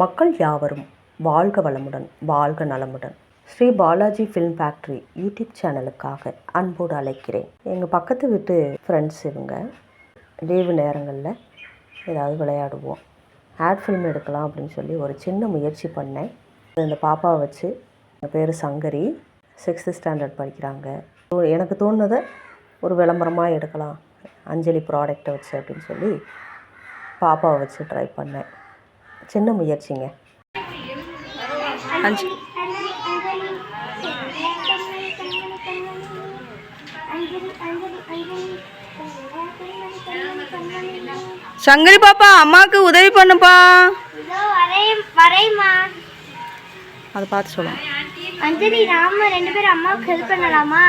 மக்கள் யாவரும் வாழ்க வளமுடன் வாழ்க நலமுடன். Shri Balaji film factory YouTube சேனலுக்காக அன்போடு அழைக்கிறேன். எங்கள் பக்கத்து வீட்டு ஃப்ரெண்ட்ஸ் இவங்க. லீவு நேரங்களில் ஏதாவது விளையாடுவோம். ஆட் ஃபிலிம் எடுக்கலாம் அப்படின்னு சொல்லி ஒரு சின்ன முயற்சி பண்ணேன். இந்த பாப்பாவை வச்சு என் பேர் சங்கரி சிக்ஸ்த்து ஸ்டாண்டர்ட் படிக்கிறாங்க. எனக்கு தோணுனதை ஒரு விளம்பரமாக எடுக்கலாம். அஞ்சலி ப்ராடக்டை வச்சு அப்படின்னு சொல்லி பாப்பாவை வச்சு ட்ரை பண்ணேன். சின்ன முயற்சிங்க. அஞ்சு. சங்கரி பாப்பா அம்மாவுக்கு உதவி பண்ணுப்பா. இதோ வரேன் வரேம்மா. அதை பார்த்து சொல்லுங்க. அஞ்சலி நாம ரெண்டு பேரும் அம்மாவுக்கு ஹெல்ப் பண்ணலாமா?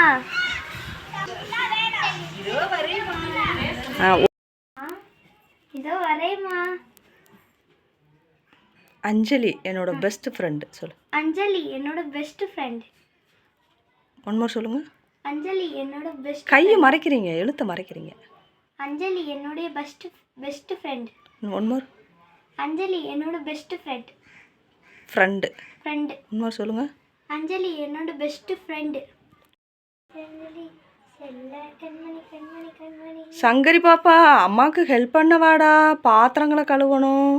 இதோ வரேம்மா. அஞ்சலி என்னோட பெஸ்ட் ஃப்ரெண்டு சொல்லு. அஞ்சலி என்னோட பெஸ்ட் ஃப்ரெண்ட் ஒன் மோர் சொல்லுங்க. அஞ்சலி என்னோட பெஸ்ட் கையை மறைக்கிறீங்க எழுத்தை மறைக்கிறீங்க. அஞ்சலி என்னுடைய best best friend one more Anjali என்னோட best friend friend friend one more சொல்லுங்க. அஞ்சலி என்னோட பெஸ்ட் ஃப்ரெண்டு அஞ்சலி சங்கரி பாப்பா அம்மாவுக்கு ஹெல்ப் பண்ண வாடா. பாத்திரங்களை கழுவணும்.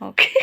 ஓகே